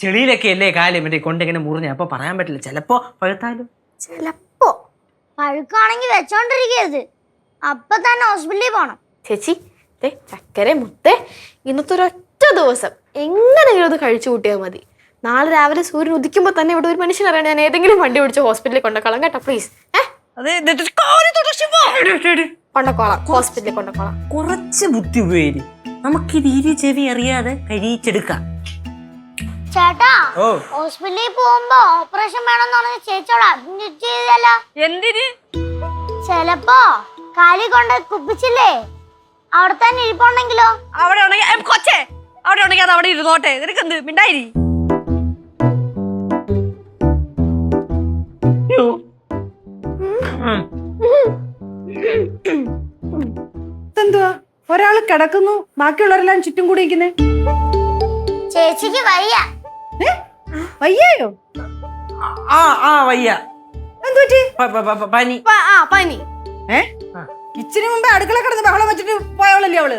ചെളിയിലൊക്കെ അല്ലേ കാൽ? മറ്റേ കൊണ്ടിങ്ങനെ മുറിഞ്ഞ. അപ്പൊ പറയാൻ പറ്റില്ല. ചിലപ്പോ പഴുത്താലും? ചിലപ്പോ പഴുക്കാണെങ്കിൽ വെച്ചോണ്ടിരിക്കരുത്. അപ്പൊ തന്നെ ഹോസ്പിറ്റലിൽ പോണം. ചേച്ചി ചക്കര മുത്തേ ഇന്നത്തെ ഒരൊറ്റ ദിവസം എങ്ങനെയെങ്കിലും അത് കഴിച്ചു കൂട്ടിയാൽ മതി. നാളെ രാവിലെ സൂര്യൻ ഉദിക്കുമ്പോൾ തന്നെ ഇവിടെ ഒരു മനുഷ്യൻ അറിയണം ഞാൻ ഏതെങ്കിലും വണ്ടി പിടിച്ച് ഹോസ്പിറ്റലിൽ കൊണ്ടുക്കോളാം. കേട്ടോ പ്ലീസ്. കൊണ്ടുക്കോളാം. ഹോസ്പിറ്റലിൽ കൊണ്ടുക്കോളാം. കുറച്ച് ബുദ്ധി ഉപയോഗി നമുക്കിത് രീതി ചെവി അറിയാതെ കഴിച്ചെടുക്കാം ചേട്ടാ ഓ. ഹോസ്പിറ്റലിൽ പോകുമ്പോ ഓപ്പറേഷൻ വേണമെന്ന് പറഞ്ഞ ചേച്ചിയോട് അഡ്മിറ്റ് ചെയ്തല്ല എന്തിന്? ചെലപ്പോ കാലി കൊണ്ട് കുപ്പിച്ചില്ലേ? അവിടെ തന്നെ ഇരിപ്പുണ്ടെങ്കിലോ? അവിടെ ഉണ്ടെങ്കിൽ കൊച്ചേ അവിടെ ഉണ്ടെങ്കിൽ അത് അവിടെ ഇരുന്നോട്ടെ. നിനക്കെന്ത് മിണ്ടായിരി. എന്തുവാ? ഒരാൾ കിടക്കുന്നു. ബാക്കിയുള്ളവരെല്ലാം ചുറ്റും കൂടി ഇരിക്കുന്നേ. ചേച്ചിക്ക് വയ്യ. വയ്യായോ? ആ ആ വയ്യ. എന്തുപറ്റി? പനി. ആ പനി. ഏ? ഇച്ചിരി മുമ്പേ അടുക്കള കിടന്ന് ബഹളം വെച്ചിട്ട് പോയവളല്ലേ അവൾ?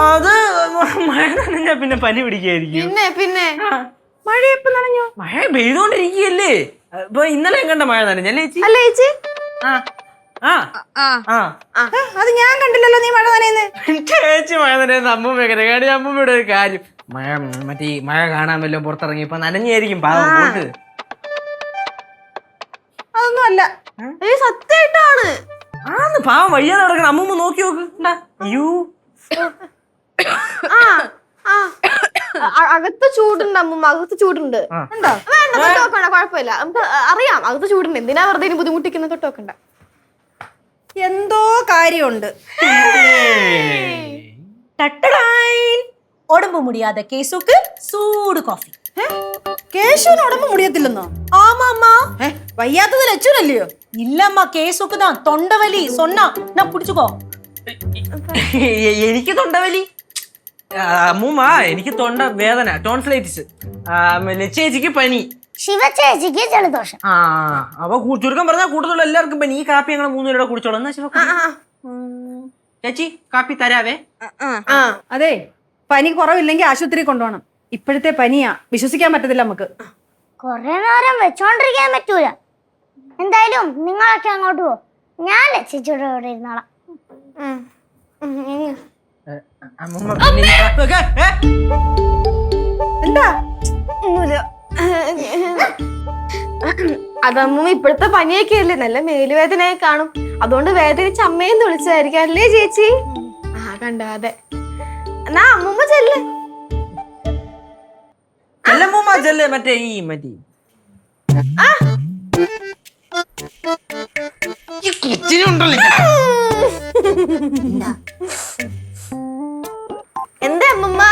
അത് മഴ നനഞ്ഞാ പിന്നെ പനി പിടിക്കായിരിക്കും. പിന്നെ പിന്നെ. മഴ എപ്പോ നനഞ്ഞു? മഴ പെയ്തോണ്ടിരിക്കുകയല്ലേ? ഇപ്പൊ ഇന്നലെ കണ്ട മഴ നനഞ്ഞല്ലേ ചേച്ചി? അല്ലേ ചേച്ചി? ആ. അത് ഞാൻ കണ്ടില്ലല്ലോ നീ മഴ നനയുന്നത് ചേച്ചി മഴ നനയുന്ന അമ്മൂമ്മ അമ്മൂമ്മയുടെ ഒരു കാര്യം. മഴ മറ്റേ മഴ കാണാൻ വല്ലതും പുറത്തിറങ്ങി ഇപ്പൊ നനഞ്ഞായിരിക്കും പാവം പോട്ട്. അതൊന്നും അല്ല. സത്യമായിട്ടാണ്. ആന്ന് പാവം വഴിയാ നടക്കണം അമ്മൂമ്മ നോക്കി നോക്ക്. അകത്ത് ചൂടുണ്ട് അമ്മൂമ്മ അകത്ത് ചൂടുണ്ട്. ഉണ്ടോ? വേണ്ട തൊട്ട് നോക്കണ്ട കുഴപ്പമില്ല. നമുക്ക് അറിയാം അകത്ത് ചൂടുണ്ട്. എന്തിനാ വെറുതെ ബുദ്ധിമുട്ടിക്കുന്ന? തൊട്ട് നോക്കണ്ട എന്തോ കാര്യമുണ്ട്. ഉടമ്പ് മുടിയാതെ കേസുക്ക് സൂട് കോഫി. കേശുവിന് ഉടമ്പ് മുടിയത്തില്ലെന്നോ? ആമാ വയ്യാത്തത് ലച്ചുനല്ലയോ ഇല്ലമ്മ കേസുക്ക് താ തൊണ്ടവലി. സൊന്നാ ഞാൻ പിടിച്ചുക്കോ എനിക്ക് തൊണ്ടവലി. അമ്മൂമ്മ എനിക്ക് തൊണ്ട വേദന ടോൺസിലൈറ്റിസ് ലച്ചേച്ചിക്ക് പനി. ശിവ ചേച്ചിക്ക് ജലദോഷം. ആ അപ്പൊ കൂ- ചുരുക്കം പറഞ്ഞാൽ കൂടുതലുള്ള എല്ലാവർക്കും പിന്നെ ഈ കാപ്പി ഞങ്ങൾ മൂന്നുപേരുടെ കുടിച്ചോളാം. എന്നാ ശിവ കുടി. ചേച്ചി കാപ്പി തരാവേ. ആ അതെ പനി കുറവില്ലെങ്കിൽ ആശുപത്രി കൊണ്ടുപോകണം. ഇപ്പോഴത്തെ പനിയാ. വിശ്വസിക്കാൻ പറ്റത്തില്ല നമുക്ക്. കൊറേ നേരം വെച്ചോണ്ടിരിക്കാൻ പറ്റൂല. എന്തായാലും നിങ്ങളൊക്കെ അങ്ങോട്ട് പോ. ഞാൻ ലക്ഷിച്ചോടെ ഇവിടെ ഇരുന്നോളാം. ഏ, അമ്മൂമ്മ പിന്നെ ഈ കാപ്പി ഒക്കെ, ഏ? എന്താ? അതമ്മ ഇപ്പോഴത്തെ പനിയൊക്കെ അല്ലേ? നല്ല മേലുവേദനയായി കാണും. അതുകൊണ്ട് വേദനിച്ച് അമ്മയെന്ന് വിളിച്ചതായിരിക്കും അല്ലേ ചേച്ചി? ആ കണ്ടോ അതെ. എന്നാ അമ്മൂമ്മ ചെല്ല്. ചെല്ല് അമ്മൂമ്മ ചെല്ല്. മറ്റേ ഈ കൊച്ചിനുണ്ടല്ലോ എന്താ അമ്മമ്മ?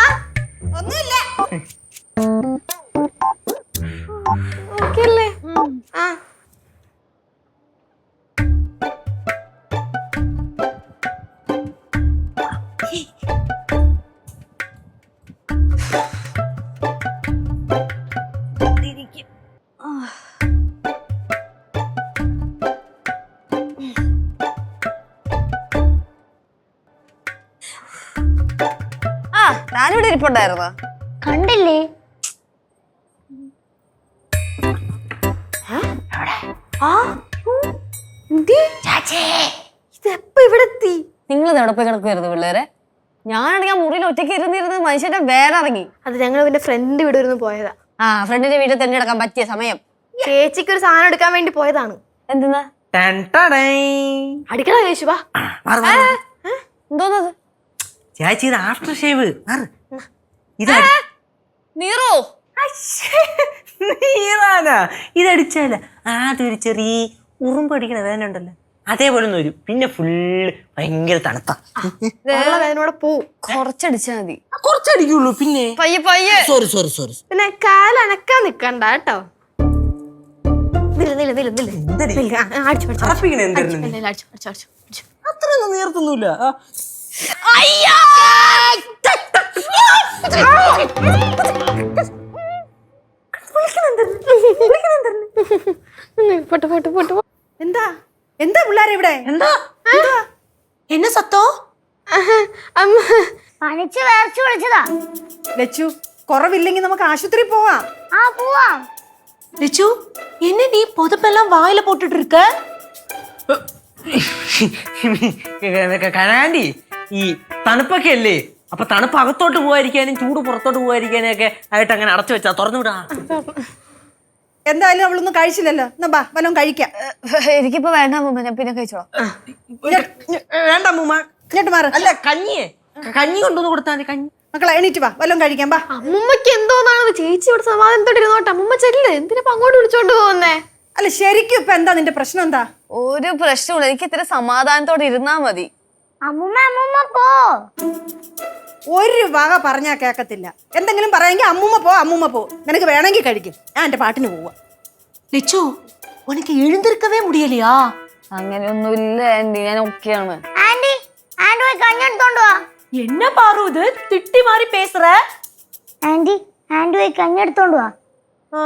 ഒന്നുമില്ല. ഞാനിവിടെ ഇരിപ്പുണ്ടായിരുന്നോ? കണ്ടില്ലേ? ഇതെപ്പോ ഇവിടെ എത്തി? നിങ്ങൾ നടപ്പ് കിടക്കുമായിരുന്നു പിള്ളേരെ? ഞാനാണെങ്കിൽ ആ മുറിയിൽ ഒറ്റയ്ക്ക് ഇരുന്നിരുന്ന് മനുഷ്യന്റെ വേറെ ഇറങ്ങി അത് ഞങ്ങൾ പിന്നെ ഫ്രണ്ട് ഇവിടെ ഇരുന്ന് പോയതാ. ആ ഫ്രണ്ടിന്റെ വീട്ടിൽ തന്നെ കിടക്കാൻ പറ്റിയ സമയം. ചേച്ചിക്ക് ഒരു സാധനം എടുക്കാൻ വേണ്ടി പോയതാണ്. എന്തെന്നാ? ടൻ ടടൈ. അടിക്കണ കേശു വാ മാറ്, മാറ്. എന്തോന്നത്? ചേച്ചി ഇത് ആഫ്റ്റർ ഷേവ്. ഇത് നീറോ? നീറാനാ ഇതടിച്ചാല ആദ്യം ഒരു ചെറിയ ഉറുമ്പടിക്കണ വേദന ഉണ്ടല്ലോ. അതേപോലെ ഒന്നും വരും. പിന്നെ ഫുള്ള് ഭയങ്കര തണുത്ത. വേദനയോടെ പോവും കുറച്ചടിച്ചാ മതി. കുറച്ചടിക്കുള്ളൂ പിന്നെ. പയ്യെ പയ്യെ. സോറി സോറി സോറി പിന്നെ കാലനക്കാൻ നിക്കണ്ട കേട്ടോ. അത്രയൊന്നും നീർത്തൊന്നുമില്ല. ആ, ഉം, പോട്ടെ പോട്ടെ പോട്ടെ പോ. എന്താ എന്താ പിള്ളേരെ ഇവിടെ എന്താ என்ன சத்தம் ആഹാ, അമ്മ പനിച്ച് വേർച്ച് വിളിച്ചതാ ലച്ചു കുറവില്ലെങ്കിൽ നമുക്ക് ആശുപത്രി പോവാം ആ പോവാം ரிச்சு என்ன நீ புதப்பெல்லாம் வாயில போட்டுட்டு இருக்க കനാൻഡി ഈ തണുപ്പൊക്കെ അല്ലേ? അപ്പൊ തണുപ്പ് അകത്തോട്ട് പോകാതിരിക്കാനും ചൂട് പുറത്തോട്ട് പോകാതിരിക്കാനും ഒക്കെ ആയിട്ട് അങ്ങനെ അടച്ചു വെച്ചാ തുറന്നു വിടാ എന്തായാലും അവളൊന്നും കഴിച്ചില്ലല്ലോ. എന്നാ ബാ വല്ലതും കഴിക്കാം. എനിക്കിപ്പോ വേണ്ട അമ്മൂമ്മ ഞാൻ പിന്നെ കഴിച്ചോ വേണ്ട അമ്മൂമ്മ. ഇങ്ങോട്ട് മാറ്. അല്ല കഞ്ഞിയെ. കഞ്ഞി കൊണ്ടുവന്ന് കൊടുത്താൽ മതി കഞ്ഞി. മക്കളെ എണീറ്റ് വാ വല്ലതും കഴിക്കാം ബാ. അമ്മയ്ക്ക് എന്തോന്നാണ്? ചേച്ചി ഇവിടെ സമാധാനത്തോടെ ഇരുന്നോട്ടെ. അമ്മുമ്മ ചെല്ല് എന്തിനാ അങ്ങോട്ട് വിളിച്ചോണ്ട് പോകുന്നേ? അല്ല ശരിക്കും ഇപ്പൊ എന്താ നിന്റെ പ്രശ്നം എന്താ? ഒരു പ്രശ്നമില്ല എനിക്ക് ഇത്ര സമാധാനത്തോടെ ഇരുന്നാ മതി. അമ്മൂമ്മ അമ്മൂമ്മ പോ ഒരു വക പറഞ്ഞാ കേക്കത്തില്ല എന്തെങ്കിലും പറയാമെങ്കിൽ അമ്മൂമ്മ പോ അമ്മൂമ്മ പോ നിനക്ക് വേണമെങ്കിൽ കഴിക്കും ഞാൻ എന്റെ പാട്ടിന് പോവാ ரிச்சு உனக்கு எழுந்திருக்கவே முடியலையா അങ്ങനെയൊന്നുമില്ല ആന്റി ഞാൻ ഓക്കെയാണ് ആന്റി ആന്റി പോയി കഞ്ഞെടുത്തോണ്ട് വാ என்ன பாரு இது திட்டி மாதிரி பேசுற ആന്റി ആന്റി പോയി കഞ്ഞെടുത്തോണ്ട് വാ ஆ.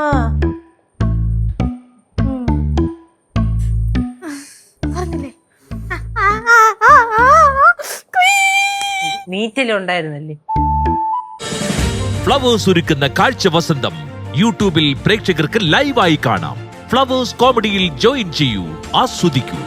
നീറ്റലുണ്ടായിരുന്നല്ലേ ഫ്ലവേഴ്സ് ഒരുക്കുന്ന കാഴ്ച വസന്തം യൂട്യൂബിൽ പ്രേക്ഷകർക്ക് ലൈവായി കാണാം. ഫ്ലവേഴ്സ് കോമഡിയിൽ ജോയിൻ ചെയ്യൂ ആസ്വദിക്കൂ.